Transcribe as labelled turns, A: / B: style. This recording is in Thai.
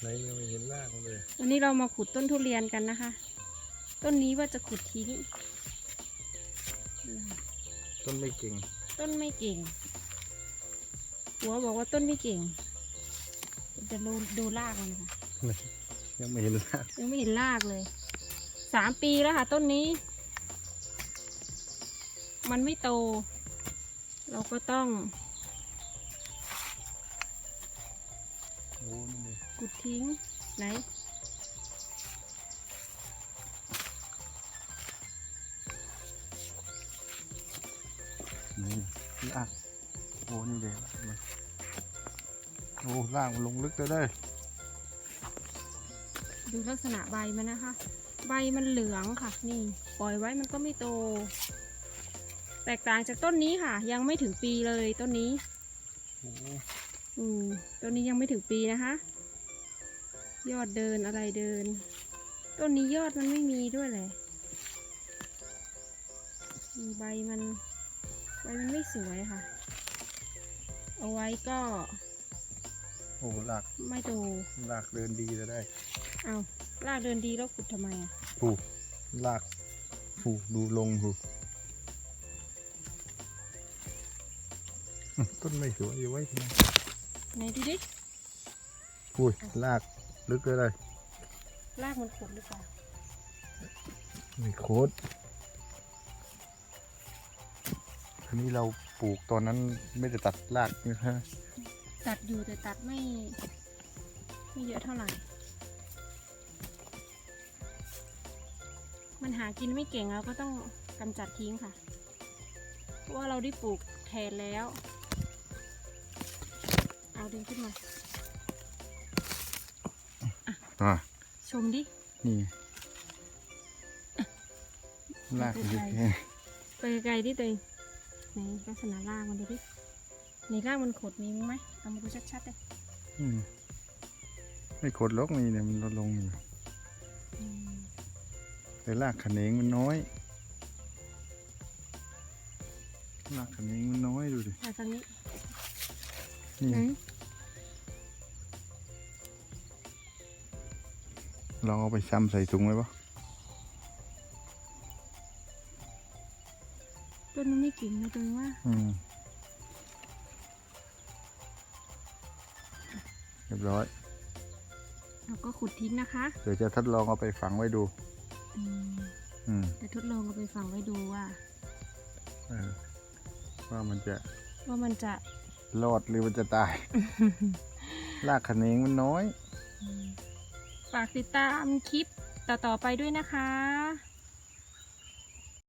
A: ไหนยังไม่เห็นรากมันเลย
B: วันนี้เรามาขุดต้นทุเรียนกันนะคะ ต้นนี้ว่าจะขุดทิ้ง
A: ต้นไม่เก่ง
B: ต้นไม่เก่ง หัวบอกว่าต้นไม่เก่ง จะดูดูรากมันค่ะ
A: ยังไม่เห็นราก
B: ยังไม่เห็นรากเลย สามปีแล้วค่ะ ต้นนี้ มันไม่โต เราก็ต้อง
A: โอ้นี่เลย
B: กุดทิ้งไหน
A: นี่รากโอ้นี่เลยรากมันโอ้รากมันลงลึกเลยได้
B: ดูลักษณะใบมันนะคะ ใบมันเหลืองค่ะ นี่ ปล่อยไว้มันก็ไม่โต แตกต่างจากต้นนี้ค่ะ ยังไม่ถึงปีเลยต้นนี้
A: โอ้
B: อืมต้นนี้ยังไม่ถึงปีนะคะ ยอดเดินอะไรเดิน ต้นนี้ยอดมันไม่มีด้วยเลยอืมใบมันใบมันไม่สวยค่ะ เอาไว้ก็
A: โอ้ราก
B: ไม่โต
A: รากเดินดีเลยได้
B: เอาลากเดินดีแล้วขุดทำไมอะ
A: ผูรากผูดูลงผูอืมต้นไม่สวยอยู่ไว้ทำไม
B: ไหนดูดิ
A: อุ้ยราก ลึกเลยได้
B: ลากมันขุดหรือเปล่า
A: ไม่โคตรทีนี้เราปลูกตอนนั้นไม่ได้ตัดรากนะฮะ
B: ตัดอยู่แต่ตัดไม่ไม่เยอะเท่าไหร่ มันหากินไม่เก่งเราก็ต้องกำจัดทิ้งค่ะ เพราะว่าเราได้ปลูกแทนแล้ว เอาดึงขึ้นมา
A: อ่า
B: ชมดิ
A: นี่รากลึกแค่
B: ไปไกลๆดิตัวเองไหนลักษณะรากมันดูดิในรากมันขดมีมั้ยไหมเอามาดูชัดๆเลย
A: อืมไม่โคตรลกนี่เนี่ยมันลดลงอยู่
B: อืม
A: แต่รากขะเหนงมันน้อยรากขะเหนงมันน้อยดูดิ
B: มาทางนี้
A: นี่ ลองเอาไปซ้ำใส่ถุงไว้ปะ
B: ต้นมันไม่เก่งนะตัวเองว่า
A: อืมเรียบร้อย
B: เราก็ขุดทิ้งนะคะ
A: เดี๋ยวจะทดลองเอาไปฝังไว้ดู
B: อืม
A: อืม
B: แต่ทดลองเอาไปฝังไว้ดูว่า
A: เออว่ามันจะ
B: ว่ามันจะ
A: รอดหรือมันจะตาย รากขะเหนงมันน้อย
B: ฝากติดตามคลิปต่อๆไปด้วยนะคะ